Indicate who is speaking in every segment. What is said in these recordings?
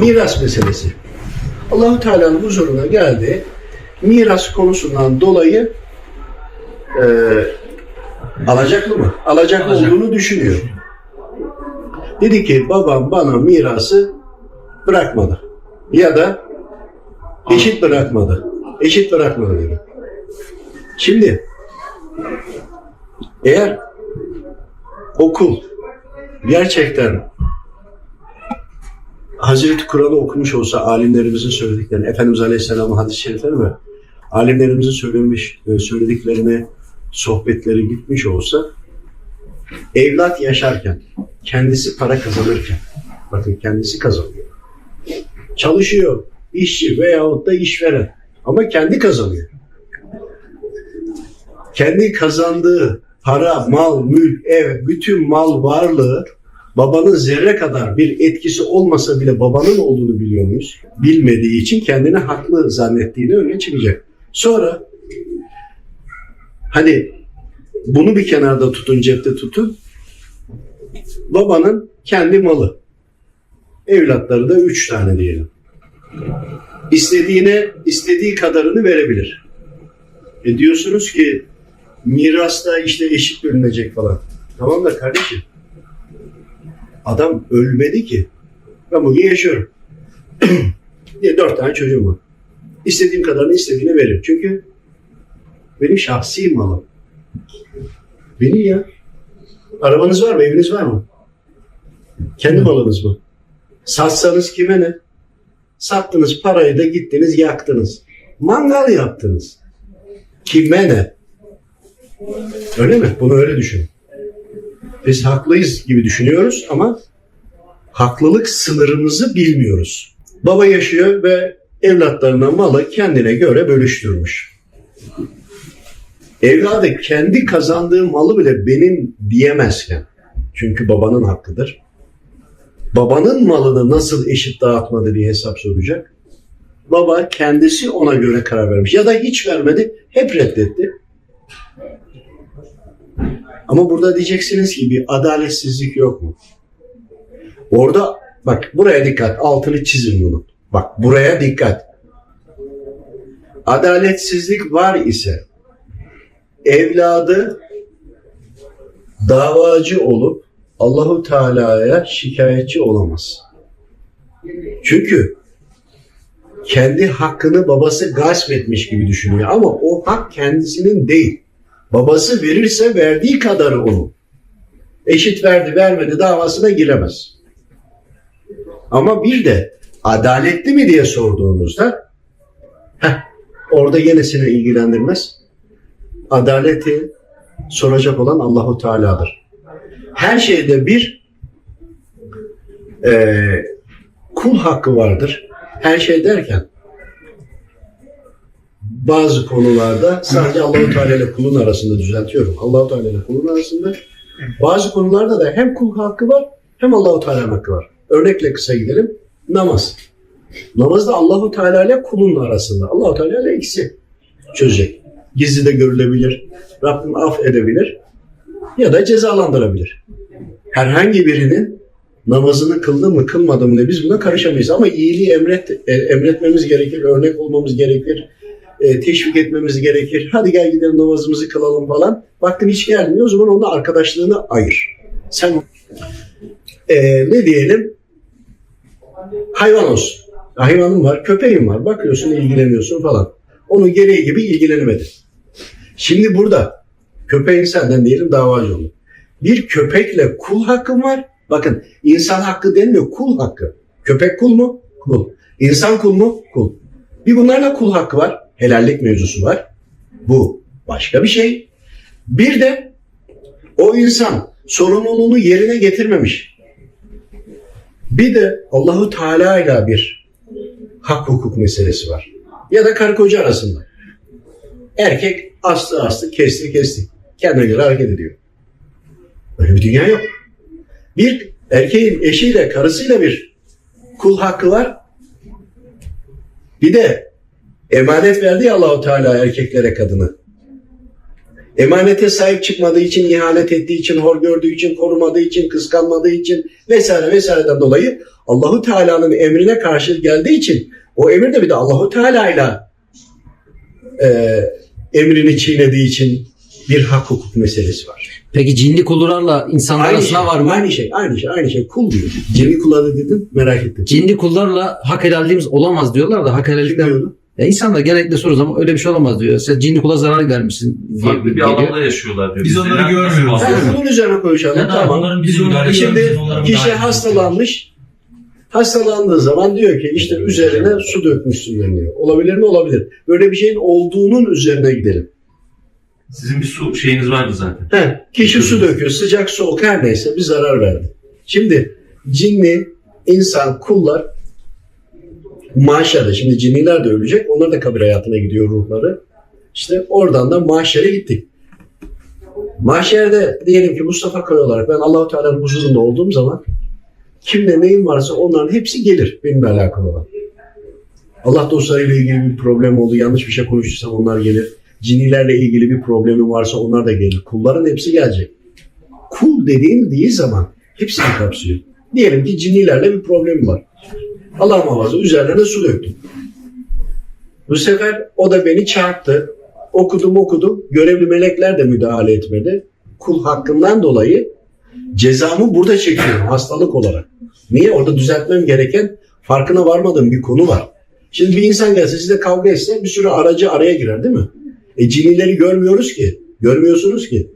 Speaker 1: Miras meselesi. Allahu Teala'nın huzuruna geldi. Miras konusundan dolayı e, alacaklı mı? Alacaklı
Speaker 2: Alacaklı.
Speaker 1: olduğunu düşünüyor. Dedi ki babam bana mirası bırakmadı. Ya da eşit bırakmadı. Eşit bırakmadı dedi. Şimdi eğer okul gerçekten Hazreti Kur'an'ı okumuş olsa alimlerimizin söylediklerini, Efendimiz Aleyhisselam'ın hadis-i şerifleri ve alimlerimizin söylemiş, e, söylediklerini, sohbetleri gitmiş olsa evlat yaşarken, kendisi para kazanırken, bakın kendisi kazanıyor. Çalışıyor, işçi veyahut da işveren ama kendi kazanıyor. Kendi kazandığı para, mal, mülk, ev, bütün mal varlığı babanın zerre kadar bir etkisi olmasa bile babanın olduğunu biliyor muyuz? Bilmediği için kendini haklı zannettiğini öne çıkacak. Sonra hani bunu bir kenarda tutun, cepte tutun. Babanın kendi malı. Evlatları da üç tane diyelim. İstediğine, istediği kadarını verebilir. E diyorsunuz ki mirasta işte eşit bölünecek falan. Tamam da kardeşim Adam ölmedi ki. Ben bugün yaşıyorum. diye dört tane çocuğum var. İstediğim kadarını istediğini veririm. Çünkü benim şahsi malım. Benim ya. Arabanız var mı? Eviniz var mı? Kendi malınız mı? Satsanız kime ne? Sattınız parayı da gittiniz yaktınız. Mangal yaptınız. Kime ne? Öyle mi? Bunu öyle düşünün. Biz haklıyız gibi düşünüyoruz ama haklılık sınırımızı bilmiyoruz. Baba yaşıyor ve evlatlarına malı kendine göre bölüştürmüş. Evladı kendi kazandığı malı bile benim diyemezken, çünkü babanın hakkıdır. Babanın malını nasıl eşit dağıtmadı diye hesap soracak. Baba kendisi ona göre karar vermiş. Ya da hiç vermedi, hep reddetti. Ama burada diyeceksiniz ki bir adaletsizlik yok mu? Orada bak buraya dikkat. Altını çizin bunu. Bak buraya dikkat. Adaletsizlik var ise evladı davacı olup Allahu Teala'ya şikayetçi olamaz. Çünkü kendi hakkını babası gasp etmiş gibi düşünüyor ama o hak kendisinin değil. Babası verirse verdiği kadarı onun. Eşit verdi vermedi davasına giremez. Ama bir de adaletli mi diye sorduğunuzda heh, orada yenisini ilgilendirmez. Adaleti soracak olan Allahu Teala'dır. Her şeyde bir eee, kul hakkı vardır. Her şey derken bazı konularda sadece Allahu Teala ile kulun arasında düzeltiyorum. Allahu Teala ile kulun arasında bazı konularda da hem kul hakkı var hem Allahu Teala'nın hakkı var. Örnekle kısa gidelim. Namaz. Namaz da Allahu Teala ile kulun arasında. Allahu Teala ile ikisi çözecek. Gizli de görülebilir. Rabbim af edebilir ya da cezalandırabilir. Herhangi birinin namazını kıldı mı kılmadı mı diye biz buna karışamayız. Ama iyiliği emret, emretmemiz gerekir, örnek olmamız gerekir, e, teşvik etmemiz gerekir. Hadi gel gidelim namazımızı kılalım falan. Baktın hiç gelmiyor o zaman onun arkadaşlığını ayır. Sen e, ne diyelim hayvan olsun. Hayvanın var, köpeğin var. Bakıyorsun ilgileniyorsun falan. Onun gereği gibi ilgilenemedi. Şimdi burada köpeğin senden diyelim davacı olur. Bir köpekle kul hakkın var. Bakın insan hakkı denmiyor kul hakkı. Köpek kul mu? Kul. İnsan kul mu? Kul. Bir bunlarla kul hakkı var. Helallik mevzusu var. Bu başka bir şey. Bir de o insan sorumluluğunu yerine getirmemiş. Bir de Allahu Teala ile bir hak hukuk meselesi var. Ya da karı koca arasında. Erkek astı astı, kesti kesti. Kendine göre hareket ediyor. Öyle bir dünya yok. Bir erkeğin eşiyle, karısıyla bir kul hakkı var. Bir de emanet verdi ya Allahu Teala erkeklere kadını. Emanete sahip çıkmadığı için, ihanet ettiği için, hor gördüğü için, korumadığı için, kıskanmadığı için vesaire vesaireden dolayı Allahu Teala'nın emrine karşı geldiği için o emir de bir de Allahu Teala'yla e, emrini çiğnediği için bir hak hukuk meselesi var.
Speaker 2: Peki cinli kullarla insanlar
Speaker 1: Aynı
Speaker 2: arasında
Speaker 1: şey,
Speaker 2: var mı?
Speaker 1: Aynı şey, aynı şey, aynı şey. Kul diyor. Cemi kuladı dedin, merak ettim.
Speaker 2: Cinli kullarla hak helalliğimiz olamaz diyorlar da hak helallikten. Ya insanlar genellikle soru zaman öyle bir şey olamaz diyor. Sen cinli kula zarar vermişsin diye
Speaker 3: Farklı bir
Speaker 2: geliyor.
Speaker 3: alanda yaşıyorlar diyor.
Speaker 4: Biz onları
Speaker 3: Bizden nasıl
Speaker 4: görmüyoruz.
Speaker 1: Ha, bunun üzerine konuşalım.
Speaker 5: Ya da
Speaker 1: tamam.
Speaker 5: onların
Speaker 4: Biz
Speaker 5: bizim
Speaker 4: onları
Speaker 1: Şimdi
Speaker 5: onların
Speaker 1: kişi hastalanmış. Hastalandığı zaman diyor ki işte üzerine su dökmüşsün deniyor. Olabilir mi? Olabilir. Böyle bir şeyin olduğunun üzerine gidelim.
Speaker 3: Sizin bir su şeyiniz vardı zaten.
Speaker 1: He, kişi su döküyor. Sıcak soğuk her neyse bir zarar verdi. Şimdi cinli, insan, kullar mahşerde. Şimdi cinniler de ölecek. Onlar da kabir hayatına gidiyor ruhları. İşte oradan da mahşere gittik. Mahşerde diyelim ki Mustafa Kaya olarak ben Allahu Teala'nın huzurunda olduğum zaman kimde neyim varsa onların hepsi gelir benimle alakalı olan. Allah dostlarıyla ilgili bir problem oldu, yanlış bir şey konuştuysam onlar gelir. Cinilerle ilgili bir problemim varsa onlar da gelir. Kulların hepsi gelecek. Kul dediğim değil zaman hepsini kapsıyor. Diyelim ki cinilerle bir problemim var. Allah muhafaza üzerlerine su döktüm. Bu sefer o da beni çarptı. Okudum okudum. Görevli melekler de müdahale etmedi. Kul hakkından dolayı cezamı burada çekiyorum hastalık olarak. Niye? Orada düzeltmem gereken farkına varmadığım bir konu var. Şimdi bir insan gelse sizle kavga etse bir sürü aracı araya girer değil mi? E cinileri görmüyoruz ki. Görmüyorsunuz ki.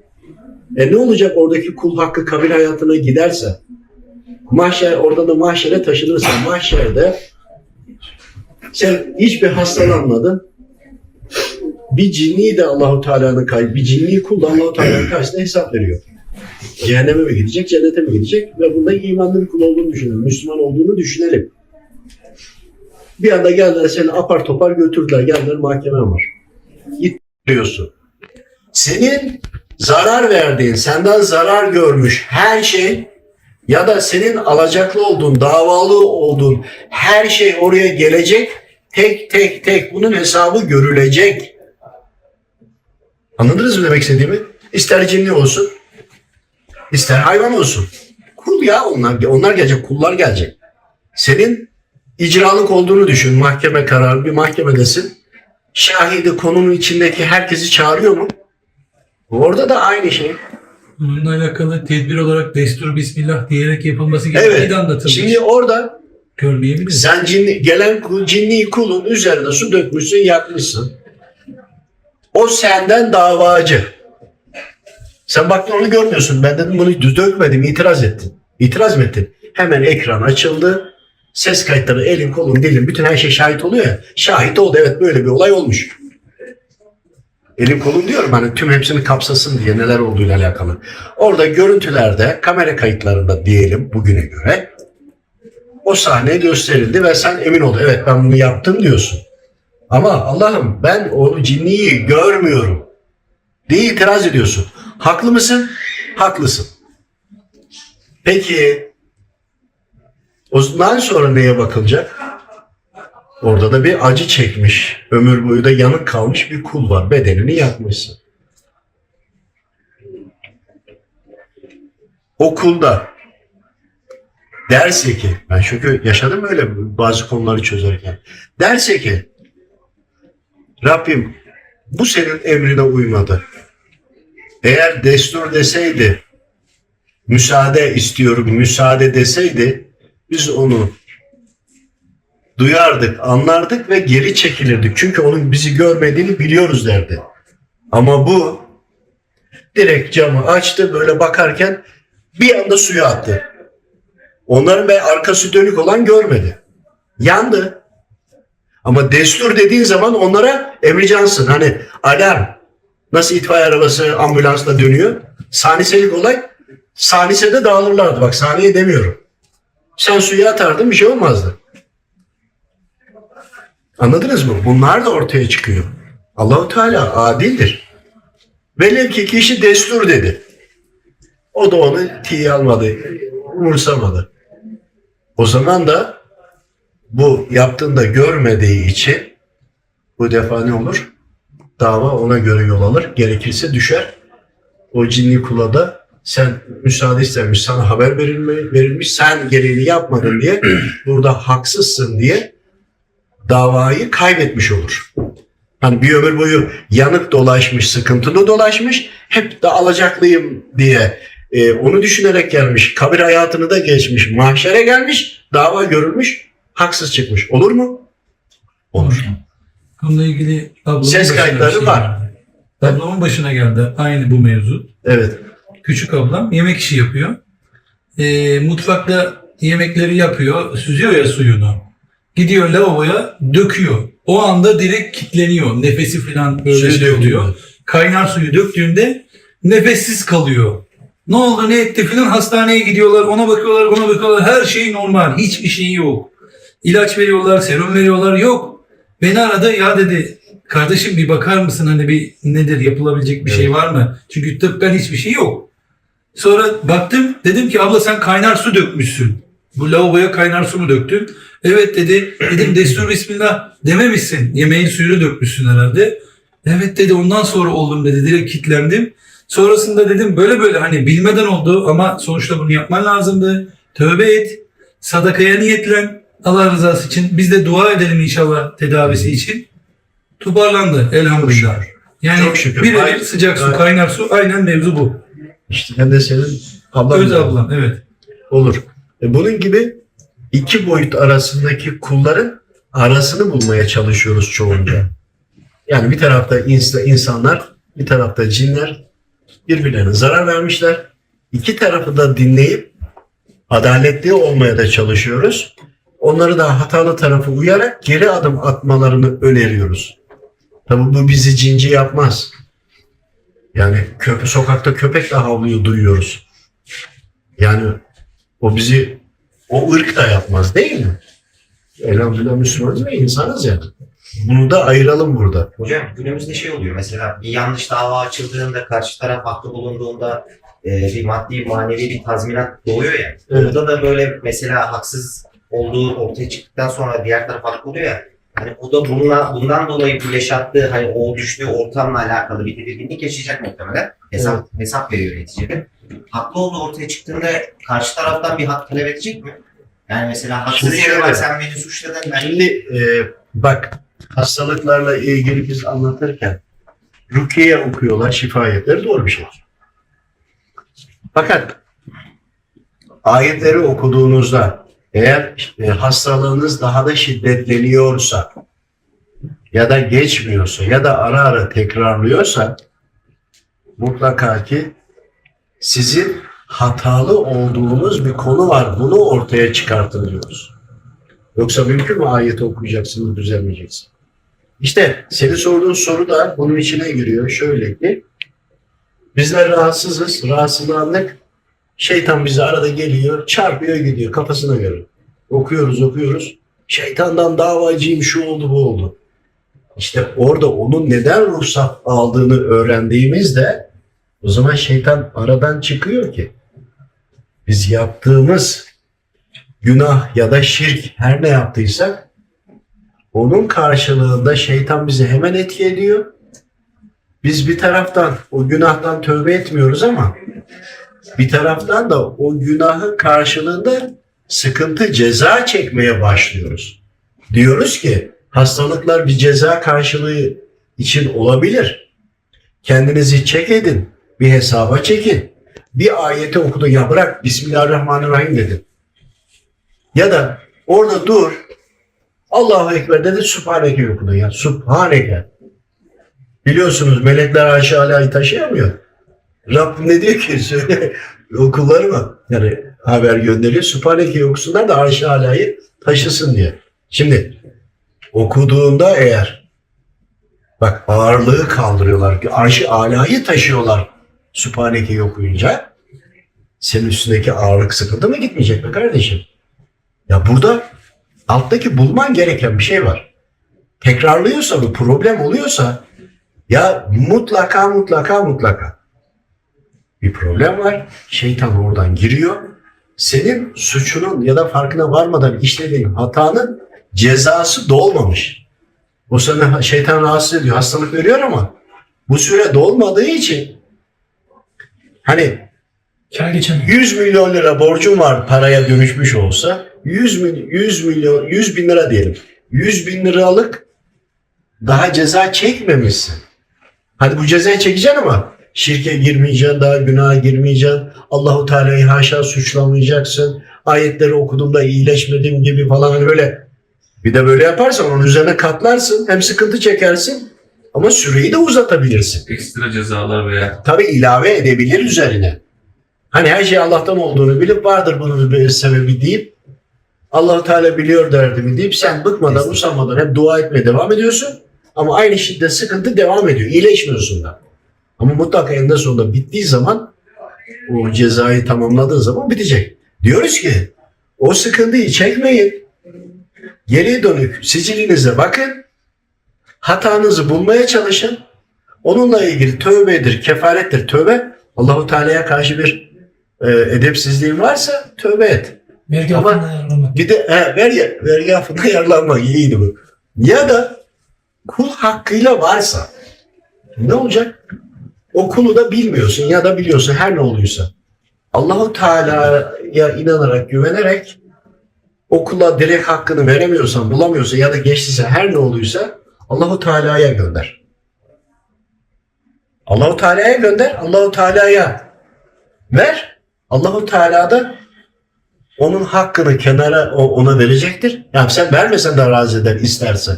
Speaker 1: E ne olacak oradaki kul hakkı kabir hayatına giderse? Mahşer, orada da mahşere taşınırsa mahşerde sen hiçbir hastalanmadın. Bir cinni de Allahu Teala'nın kay, bir cinni kul da Allahu Teala'nın karşısında hesap veriyor. Cehenneme mi gidecek, cennete mi gidecek ve bunda imanlı bir kul olduğunu düşünelim, Müslüman olduğunu düşünelim. Bir anda geldiler seni apar topar götürdüler, geldiler mahkeme var. Git diyorsun. Senin zarar verdiğin, senden zarar görmüş her şey ya da senin alacaklı olduğun, davalı olduğun her şey oraya gelecek. Tek tek tek bunun hesabı görülecek. Anladınız mı demek istediğimi? İster cinli olsun, ister hayvan olsun. Kul ya onlar, onlar gelecek, kullar gelecek. Senin icralık olduğunu düşün. Mahkeme kararı, bir mahkemedesin. Şahidi konunun içindeki herkesi çağırıyor mu? Orada da aynı şey.
Speaker 4: Bununla alakalı tedbir olarak destur bismillah diyerek yapılması gerektiği
Speaker 1: Evet.
Speaker 4: de anlatılmış.
Speaker 1: Şimdi orada
Speaker 4: Görmeyebiliriz.
Speaker 1: Sen cinni, gelen cinni kulun üzerine su dökmüşsün, yakmışsın. O senden davacı. Sen baktın onu görmüyorsun. Ben dedim bunu düz dökmedim, itiraz ettin. İtiraz mı ettin? Hemen ekran açıldı. Ses kayıtları, elin, kolun, dilin, bütün her şey şahit oluyor ya. Şahit oldu, evet böyle bir olay olmuş. Elim kolum diyorum hani tüm hepsini kapsasın diye neler olduğuyla alakalı. Orada görüntülerde, kamera kayıtlarında diyelim bugüne göre o sahne gösterildi ve sen emin ol evet ben bunu yaptım diyorsun. Ama Allah'ım ben o cinniyi görmüyorum diye itiraz ediyorsun. Haklı mısın? Haklısın. Peki ondan sonra neye bakılacak? Orada da bir acı çekmiş, ömür boyu da yanık kalmış bir kul var. Bedenini yakmışsın. O kulda derse ki, ben çünkü yaşadım öyle bazı konuları çözerken. Derse ki, Rabbim bu senin emrine uymadı. Eğer destur deseydi, müsaade istiyorum, müsaade deseydi, biz onu duyardık, anlardık ve geri çekilirdik. Çünkü onun bizi görmediğini biliyoruz derdi. Ama bu direkt camı açtı böyle bakarken bir anda suya attı. Onların ve arkası dönük olan görmedi. Yandı. Ama destur dediğin zaman onlara emricansın. Hani alarm. Nasıl itfaiye arabası ambulansla dönüyor. Saniselik olay. Sanisede dağılırlardı. Bak saniye demiyorum. Sen suya atardın bir şey olmazdı. Anladınız mı? Bunlar da ortaya çıkıyor. Allahu Teala adildir. Velev ki kişi destur dedi. O da onu tiye almadı, umursamadı. O zaman da bu yaptığında görmediği için bu defa ne olur? dava ona göre yol alır. Gerekirse düşer. O cinli kula da sen müsaade istemiş, sana haber verilme, verilmiş, sen gereğini yapmadın diye burada haksızsın diye davayı kaybetmiş olur. Hani bir ömür boyu yanık dolaşmış, sıkıntılı dolaşmış, hep de alacaklıyım diye e, onu düşünerek gelmiş, kabir hayatını da geçmiş, mahşere gelmiş, dava görülmüş, haksız çıkmış. Olur mu? Olur.
Speaker 4: Bununla ilgili
Speaker 1: Ses
Speaker 4: başına
Speaker 1: kayıtları
Speaker 4: şey
Speaker 1: var.
Speaker 4: geldi. Ablamın başına geldi aynı bu mevzu.
Speaker 1: Evet.
Speaker 4: Küçük ablam yemek işi yapıyor. Ee, mutfakta yemekleri yapıyor, süzüyor ya suyunu. Gidiyor lavaboya döküyor. O anda direkt kitleniyor. Nefesi falan böyle
Speaker 1: Ses
Speaker 4: diyor.
Speaker 1: döküyor.
Speaker 4: Kaynar suyu döktüğünde nefessiz kalıyor. Ne oldu ne etti filan hastaneye gidiyorlar ona bakıyorlar ona bakıyorlar her şey normal hiçbir şey yok. İlaç veriyorlar serum veriyorlar yok. Beni aradı ya dedi kardeşim bir bakar mısın hani bir nedir yapılabilecek bir şey var mı? Çünkü tıbben hiçbir şey yok. Sonra baktım dedim ki abla sen kaynar su dökmüşsün. Bu lavaboya kaynar su mu döktün? Evet dedi. Dedim destur bismillah dememişsin. Yemeğin suyunu dökmüşsün herhalde. Evet dedi ondan sonra oldum dedi. Direkt kilitlendim. Sonrasında dedim böyle böyle hani bilmeden oldu ama sonuçta bunu yapman lazımdı. Tövbe et. Sadakaya niyetlen. Allah rızası için. Biz de dua edelim inşallah tedavisi için. Toparlandı elhamdülillah. Yani
Speaker 1: Çok şükür.
Speaker 4: bir
Speaker 1: Ay-
Speaker 4: elim sıcak su,
Speaker 1: Ay-
Speaker 4: kaynar su aynen mevzu bu.
Speaker 1: İşte ben de senin ablan.
Speaker 4: Öz ablam evet.
Speaker 1: Olur. E bunun gibi iki boyut arasındaki kulların arasını bulmaya çalışıyoruz çoğunca. Yani bir tarafta ins- insanlar, bir tarafta cinler birbirlerine zarar vermişler. İki tarafı da dinleyip adaletli olmaya da çalışıyoruz. Onları da hatalı tarafı uyarak geri adım atmalarını öneriyoruz. Tabi bu bizi cinci yapmaz. Yani köpe, sokakta köpekle havluyu duyuyoruz. Yani o bizi o ırk da yapmaz değil mi? Elhamdülillah Müslümanız ve insanız yani. Bunu da ayıralım burada.
Speaker 5: Hocam günümüzde şey oluyor mesela bir yanlış dava açıldığında karşı taraf haklı bulunduğunda e, bir maddi manevi bir tazminat doğuyor ya.
Speaker 1: Evet.
Speaker 5: Burada da böyle mesela haksız olduğu ortaya çıktıktan sonra diğer taraf haklı oluyor ya. Hani o da bununla, bundan dolayı bu yaşattığı hani o düştüğü ortamla alakalı bir tedirginlik yaşayacak muhtemelen. Hesap, hesap veriyor neticede. Haklı olduğu ortaya çıktığında karşı taraftan bir hak talep edecek mi? Yani mesela haksız yere var sen beni suçladın ben
Speaker 1: Şimdi e, bak hastalıklarla ilgili biz anlatırken rukiye okuyorlar, şifa ayetleri doğru bir şey. Fakat ayetleri okuduğunuzda eğer e, hastalığınız daha da şiddetleniyorsa ya da geçmiyorsa ya da ara ara tekrarlıyorsa mutlaka ki sizin hatalı olduğunuz bir konu var. Bunu ortaya çıkartın diyoruz. Yoksa mümkün mü ayeti okuyacaksın, düzelmeyeceksin? İşte senin sorduğun soru da bunun içine giriyor. Şöyle ki bizler rahatsızız, rahatsızlandık. Şeytan bize arada geliyor, çarpıyor gidiyor kafasına göre. Okuyoruz, okuyoruz. Şeytandan davacıyım, şu oldu, bu oldu. İşte orada onun neden ruhsat aldığını öğrendiğimizde o zaman şeytan aradan çıkıyor ki biz yaptığımız günah ya da şirk her ne yaptıysak onun karşılığında şeytan bizi hemen etki ediyor. Biz bir taraftan o günahtan tövbe etmiyoruz ama bir taraftan da o günahın karşılığında sıkıntı ceza çekmeye başlıyoruz. Diyoruz ki hastalıklar bir ceza karşılığı için olabilir. Kendinizi çek edin. Bir hesaba çekin. Bir ayeti okudu ya bırak Bismillahirrahmanirrahim dedin. Ya da orada dur. Allahu Ekber dedi Sübhaneke okudun ya. Sübhaneke. Biliyorsunuz melekler Ala'yı taşıyamıyor. Rabbim ne diyor ki söyle okulları mı? Yani haber gönderiyor. Sübhaneke'yi okusunlar da Ayşe Ala'yı taşısın diye. Şimdi okuduğunda eğer bak ağırlığı kaldırıyorlar. Ayşe Ala'yı taşıyorlar Sübhaneke'yi okuyunca. Senin üstündeki ağırlık sıkıntı mı gitmeyecek mi kardeşim? Ya burada alttaki bulman gereken bir şey var. Tekrarlıyorsa bu problem oluyorsa ya mutlaka mutlaka mutlaka bir problem var. Şeytan oradan giriyor. Senin suçunun ya da farkına varmadan işlediğin hatanın cezası dolmamış. O sana şeytan rahatsız ediyor, hastalık veriyor ama bu süre dolmadığı için hani
Speaker 4: Kar geçemiyor.
Speaker 1: 100 milyon lira borcun var paraya dönüşmüş olsa 100 milyon 100 milyon 100 bin lira diyelim. 100 bin liralık daha ceza çekmemişsin. Hadi bu cezayı çekeceksin ama şirke girmeyeceksin, daha günaha girmeyeceksin. Allahu Teala'yı haşa suçlamayacaksın. Ayetleri okuduğumda iyileşmedim gibi falan hani böyle. Bir de böyle yaparsan onun üzerine katlarsın. Hem sıkıntı çekersin ama süreyi de uzatabilirsin.
Speaker 3: Ekstra cezalar veya
Speaker 1: Tabi ilave edebilir üzerine. Hani her şey Allah'tan olduğunu bilip vardır bunun bir sebebi deyip Allahu Teala biliyor derdimi deyip sen bıkmadan usanmadan hep dua etmeye devam ediyorsun. Ama aynı şiddet sıkıntı devam ediyor. İyileşmiyorsun da. Ama mutlaka eninde sonunda bittiği zaman o cezayı tamamladığı zaman bitecek. Diyoruz ki o sıkıntıyı çekmeyin. Geriye dönük sicilinize bakın. Hatanızı bulmaya çalışın. Onunla ilgili tövbedir, kefarettir. Tövbe Allahu Teala'ya karşı bir e, edepsizliğin varsa tövbe et.
Speaker 4: Vergi
Speaker 1: Ama-
Speaker 4: ayarlamak.
Speaker 1: Bir de he, ver ya, vergi affına yararlanmak iyiydi bu. Ya da kul hakkıyla varsa ne olacak? O kulu da bilmiyorsun ya da biliyorsun her ne oluyorsa. Allahu Teala'ya inanarak, güvenerek o kula direkt hakkını veremiyorsan, bulamıyorsan ya da geçtiyse her ne oluyorsa Allahu Teala'ya gönder. Allahu Teala'ya gönder, Allahu Teala'ya ver. Allahu Teala da onun hakkını kenara ona verecektir. Yani sen vermesen de razı eder isterse.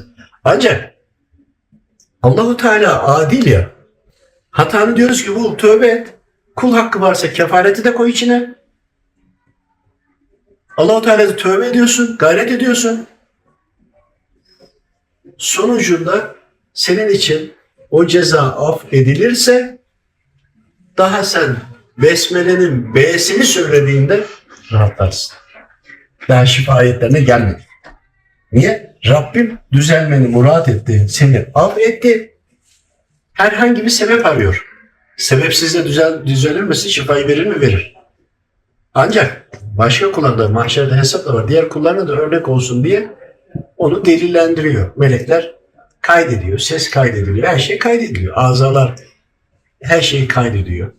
Speaker 1: Ancak Allahu Teala adil ya. Hatanı diyoruz ki bul tövbe et. Kul hakkı varsa kefareti de koy içine. Allahu Teala da tövbe ediyorsun, gayret ediyorsun. Sonucunda senin için o ceza af edilirse daha sen Besmele'nin B'sini söylediğinde rahatlarsın. Daha şifa ayetlerine gelmedi. Niye? Rabbim düzelmeni murat etti. Seni affetti. Herhangi bir sebep arıyor. Sebepsiz de düzel, düzelir misin? Şifayı verir mi? Verir. Ancak başka kullarda mahşerde hesap da var. Diğer kullarına da örnek olsun diye onu delillendiriyor. Melekler kaydediyor. Ses kaydediliyor. Her şey kaydediliyor. Azalar her şeyi kaydediyor.